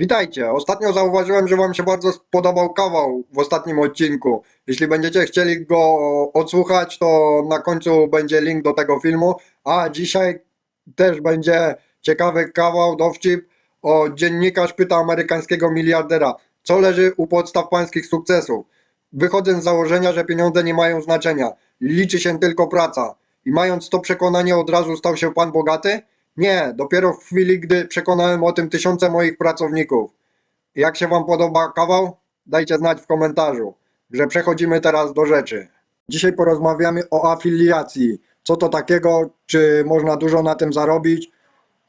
Witajcie. Ostatnio zauważyłem, że Wam się bardzo spodobał kawał w ostatnim odcinku. Jeśli będziecie chcieli go odsłuchać, to na końcu będzie link do tego filmu. A dzisiaj też będzie ciekawy kawał, dowcip o dziennikarz pyta amerykańskiego miliardera, co leży u podstaw pańskich sukcesów. Wychodzę z założenia, że pieniądze nie mają znaczenia. Liczy się tylko praca. I mając to przekonanie, od razu stał się pan bogaty? Nie, dopiero w chwili, gdy przekonałem o tym tysiące moich pracowników. Jak się Wam podoba kawał? Dajcie znać w komentarzu. Że przechodzimy teraz do rzeczy. Dzisiaj porozmawiamy o afiliacji. Co to takiego? Czy można dużo na tym zarobić?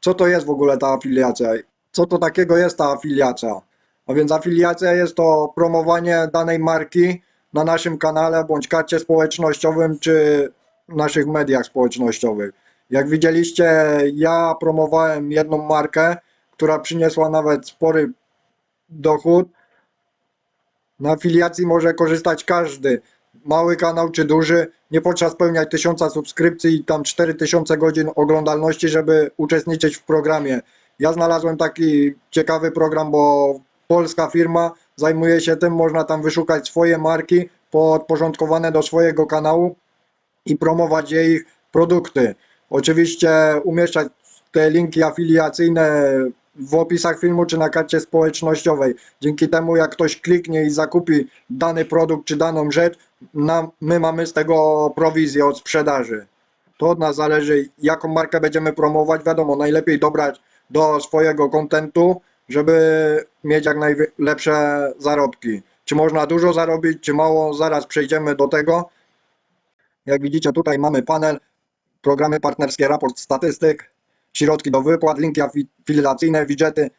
Co to jest w ogóle ta afiliacja? Co to takiego jest ta afiliacja? A więc afiliacja jest to promowanie danej marki na naszym kanale bądź karcie społecznościowym czy naszych mediach społecznościowych. Jak widzieliście, ja promowałem jedną markę, która przyniosła nawet spory dochód. Na afiliacji może korzystać każdy, mały kanał czy duży. Nie potrzeba spełniać tysiąca subskrypcji i tam 4000 godzin oglądalności, żeby uczestniczyć w programie. Ja znalazłem taki ciekawy program, bo polska firma zajmuje się tym, można tam wyszukać swoje marki podporządkowane do swojego kanału i promować jej produkty. Oczywiście umieszczać te linki afiliacyjne w opisach filmu czy na karcie społecznościowej. Dzięki temu, jak ktoś kliknie i zakupi dany produkt czy daną rzecz, nam, my mamy z tego prowizję od sprzedaży. To od nas zależy, jaką markę będziemy promować. Wiadomo, najlepiej dobrać do swojego kontentu, żeby mieć jak najlepsze zarobki. Czy można dużo zarobić, czy mało, zaraz przejdziemy do tego. Jak widzicie, tutaj mamy panel, programy partnerskie, raport statystyk, środki do wypłat, linki afiliacyjne, widgety,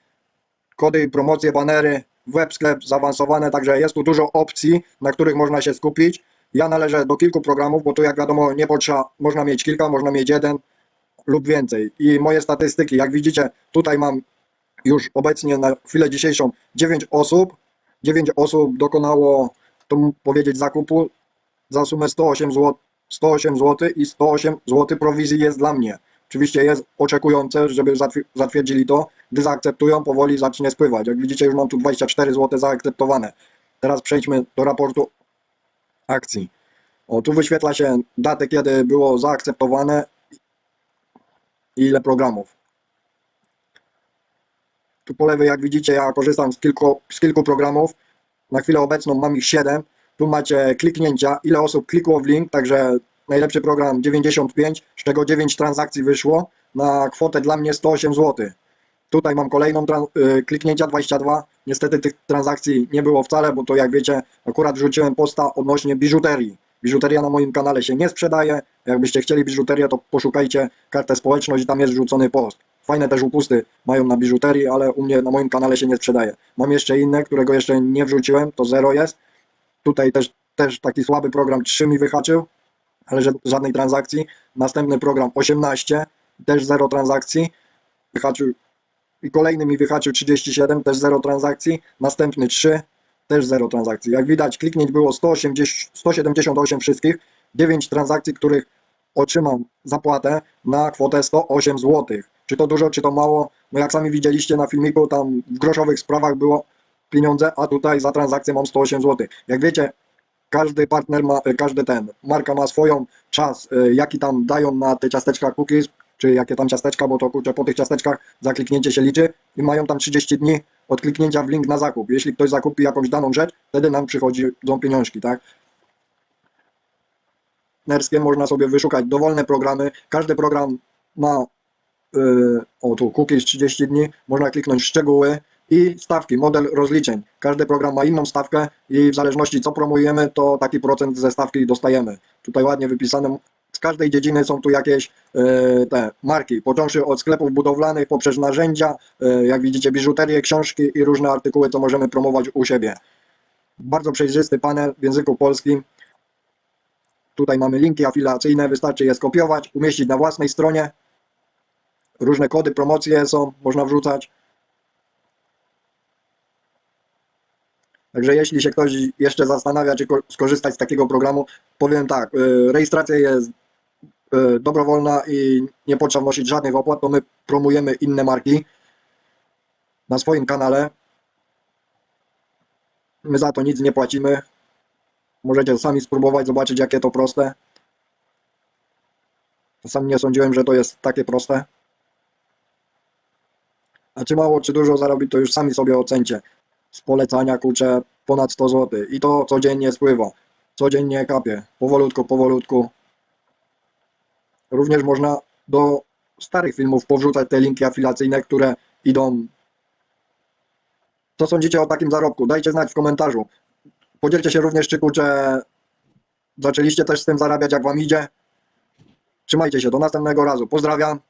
kody i promocje, banery, web sklep zaawansowane, także jest tu dużo opcji, na których można się skupić. Ja należę do kilku programów, bo tu jak wiadomo nie potrzeba, można mieć kilka, można mieć jeden lub więcej. I moje statystyki, jak widzicie, tutaj mam już obecnie na chwilę dzisiejszą 9 osób. 9 osób dokonało, to powiedzieć, zakupu za sumę 108 zł, 108 zł i 108 zł prowizji jest dla mnie. Oczywiście jest oczekujące, żeby zatwi- zatwierdzili to. Gdy zaakceptują, powoli zacznie spływać. Jak widzicie, już mam tu 24 zł zaakceptowane. Teraz przejdźmy do raportu akcji. O, tu wyświetla się datę, kiedy było zaakceptowane i ile programów. Tu po lewej, jak widzicie, ja korzystam z kilku, z kilku programów. Na chwilę obecną mam ich 7. Tu macie kliknięcia, ile osób klikło w link, także najlepszy program 95, z czego 9 transakcji wyszło na kwotę dla mnie 108 zł. Tutaj mam kolejną y, kliknięcia 22. Niestety tych transakcji nie było wcale, bo to jak wiecie, akurat wrzuciłem posta odnośnie biżuterii. Biżuteria na moim kanale się nie sprzedaje. Jakbyście chcieli biżuterię, to poszukajcie kartę społeczność tam jest wrzucony post. Fajne też upusty mają na biżuterii, ale u mnie na moim kanale się nie sprzedaje. Mam jeszcze inne, którego jeszcze nie wrzuciłem, to zero jest. Tutaj też, też taki słaby program 3 mi wyhaczył, ale żadnej transakcji. Następny program 18, też zero transakcji. Wyhaczył i kolejny mi wyhaczył 37, też zero transakcji. Następny 3, też zero transakcji. Jak widać, kliknięć było 180, 178 wszystkich, 9 transakcji, których otrzymam zapłatę na kwotę 108 zł. Czy to dużo, czy to mało? No jak sami widzieliście na filmiku, tam w groszowych sprawach było pieniądze, a tutaj za transakcję mam 108 zł. Jak wiecie, każdy partner ma, każdy ten, marka ma swoją czas, y, jaki tam dają na te ciasteczka cookies, czy jakie tam ciasteczka, bo to kurczę, po tych ciasteczkach za kliknięcie się liczy i mają tam 30 dni od kliknięcia w link na zakup. Jeśli ktoś zakupi jakąś daną rzecz, wtedy nam przychodzą pieniążki, tak? Partnerskie można sobie wyszukać dowolne programy. Każdy program ma yy, o tu cookies 30 dni, można kliknąć w szczegóły i stawki, model rozliczeń. Każdy program ma inną stawkę i w zależności co promujemy, to taki procent ze stawki dostajemy. Tutaj ładnie wypisane. Z każdej dziedziny są tu jakieś yy, te marki, począwszy od sklepów budowlanych, poprzez narzędzia, yy, jak widzicie biżuterię, książki i różne artykuły, co możemy promować u siebie. Bardzo przejrzysty panel w języku polskim. Tutaj mamy linki afiliacyjne, wystarczy je skopiować, umieścić na własnej stronie. Różne kody, promocje są, można wrzucać. Także jeśli się ktoś jeszcze zastanawia, czy ko- skorzystać z takiego programu, powiem tak, y, rejestracja jest y, dobrowolna i nie potrzeba wnosić żadnych opłat, to my promujemy inne marki na swoim kanale. My za to nic nie płacimy. Możecie sami spróbować, zobaczyć jakie to proste. Sam nie sądziłem, że to jest takie proste. A czy mało, czy dużo zarobić, to już sami sobie ocencie. Z polecania kurczę ponad 100 zł. I to codziennie spływa. Codziennie kapie. Powolutku, powolutku. Również można do starych filmów powrzucać te linki afilacyjne, które idą. Co sądzicie o takim zarobku? Dajcie znać w komentarzu. Podzielcie się również, czy kurczę zaczęliście też z tym zarabiać, jak wam idzie. Trzymajcie się, do następnego razu. Pozdrawiam.